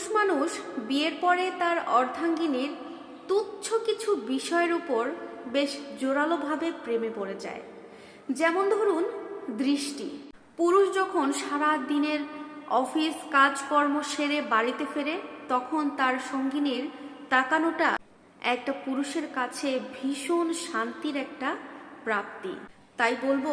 পুরুষ মানুষ বিয়ের পরে তার অর্ধাঙ্গিনীর তুচ্ছ কিছু বিষয়ের উপর বেশ জোরালোভাবে প্রেমে পড়ে যায়। যেমন ধরুন, দৃষ্টি। পুরুষ যখন সারা দিনের অফিস, কাজকর্ম সেরে বাড়িতে ফেরে, তখন তার সঙ্গিনীর তাকানোটা একটা পুরুষের কাছে ভীষণ শান্তির একটা প্রাপ্তি। তাই বলব,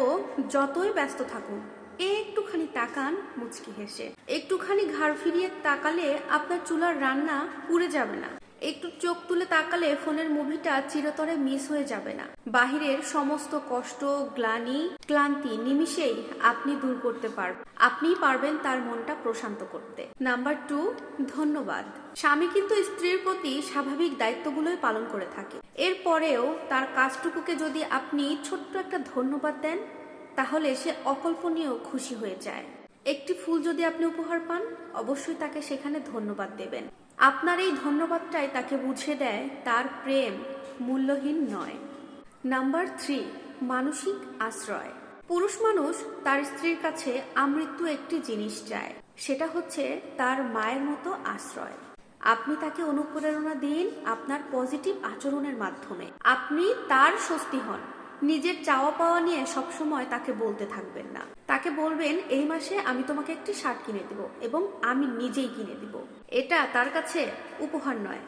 যতই ব্যস্ত থাকুন একটুখানি তাকান, মুচকি হেসে। একটুখানি ঘাড় ফিরিয়ে তাকালে আপনার চুলার রান্না পুড়ে যাবে না। একটু চোখ তুলে তাকালে ফোনের মুভিটা চিরতরে মিস হয়ে যাবে না। বাহিরের সমস্ত কষ্ট, গ্লানি, ক্লান্তি নিমিষেই আপনি দূর করতে পারবেন আপনিই পারবেন তার মনটা প্রশান্ত করতে। নাম্বার টু, ধন্যবাদ। স্বামী কিন্তু স্ত্রীর প্রতি স্বাভাবিক দায়িত্বগুলোই পালন করে থাকে। এরপরেও তার কাজটুকুকে যদি আপনি ছোট্ট একটা ধন্যবাদ দেন তাহলে সে অকল্পনীয় খুশি হয়ে যায়। একটি ফুল যদি আপনি উপহার পান, অবশ্যই তাকে সেখানে ধন্যবাদ দেবেন। আপনার এই ধন্যবাদটাই তাকে বুঝে দেয়, তার প্রেম মূল্যহীন নয়। নাম্বার থ্রি, মানসিক আশ্রয়। পুরুষ মানুষ তার স্ত্রীর কাছে আমৃত্যু একটি জিনিস চায়, সেটা হচ্ছে তার মায়ের মতো আশ্রয়। আপনি তাকে অনুপ্রেরণা দিন আপনার পজিটিভ আচরণের মাধ্যমে। আপনি তার স্বস্তি হন। নিজের চাওয়া পাওয়া নিয়ে সবসময় তাকে বলতে থাকবেন না। তাকে বলবেন, এই মাসে আমি তোমাকে একটি শার্ট কিনে দিব এবং আমি নিজেই কিনে দিব। এটা তার কাছে উপহার নয়,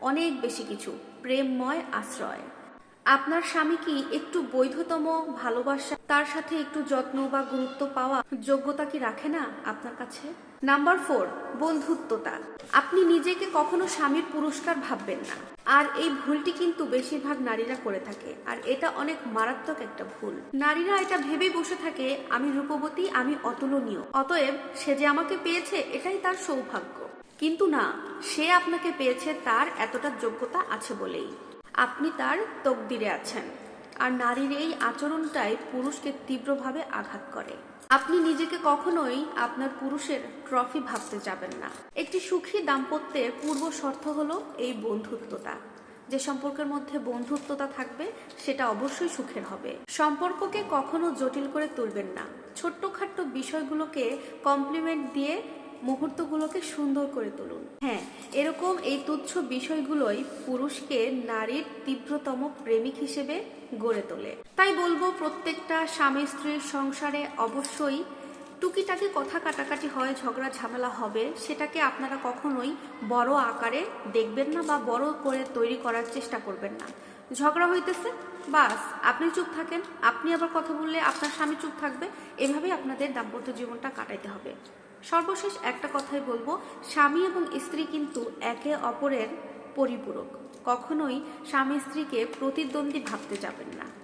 অনেক বেশি কিছু, প্রেমময় আশ্রয়। আপনার স্বামী কি একটু বৈধতম ভালোবাসা, তার সাথে একটু যত্ন বা গুরুত্ব পাওয়া যোগ্যতা কি রাখে না আপনার কাছে? নাম্বার ফোর, বন্ধুত্বতা। আপনি নিজেকে কখনো স্বামীর পুরস্কার ভাববেন না। আর এই ভুলটি কিন্তু বেশিরভাগ নারীরা করে থাকে। আর এটা অনেক মারাত্মক একটা ভুল। নারীরা এটা ভেবেই বসে থাকে, আমি রূপবতী, আমি অতুলনীয়। অতএব সে যে আমাকে পেয়েছে, এটাই তার সৌভাগ্য। কিন্তু না, সে আপনাকে পেয়েছে তার এতটা যোগ্যতা আছে বলেই। আপনি তার তকদিরে আছেন। আর নারীর এই আচরণটাই পুরুষকে তীব্রভাবে আঘাত করে। আপনি নিজেকে কখনোই আপনার পুরুষের ট্রফি ভাবতে যাবেন না। একটি সুখী দাম্পত্যের পূর্ব শর্ত হলো এই বন্ধুত্বতা যে সম্পর্কের মধ্যে বন্ধুত্বতা থাকবে, সেটা অবশ্যই সুখের হবে। সম্পর্ককে কখনো জটিল করে তুলবেন না। ছোট্টখাট্ট বিষয়গুলোকে কমপ্লিমেন্ট দিয়ে মুহূর্তগুলোকে সুন্দর করে তুলুন। হ্যাঁ এরকম এই তুচ্ছ বিষয়গুলোই পুরুষকে নারীর তীব্রতম প্রেমিক হিসেবে গড়ে তোলে। তাই বলব প্রত্যেকটা স্বামী স্ত্রীর সংসারে অবশ্যই টুকিটাকি কথা কাটাকাটি হয়, ঝগড়া ঝামেলা হবে, সেটাকে আপনারা কখনোই বড় আকারে দেখবেন না বা বড় করে তৈরি করার চেষ্টা করবেন না। ঝগড়া হইতেছে, বাস, আপনি চুপ থাকেন। আপনি আবার কথা বললে আপনার স্বামী চুপ থাকবে। এভাবেই আপনাদের দাম্পত্য জীবনটা কাটাইতে হবে। সর্বশেষ একটা কথাই বলব, স্বামী এবং স্ত্রী কিন্তু একে অপরের পরিপূরক। কখনোই স্বামী স্ত্রীকে প্রতিদ্বন্দ্বী ভাবতে যাবেন না।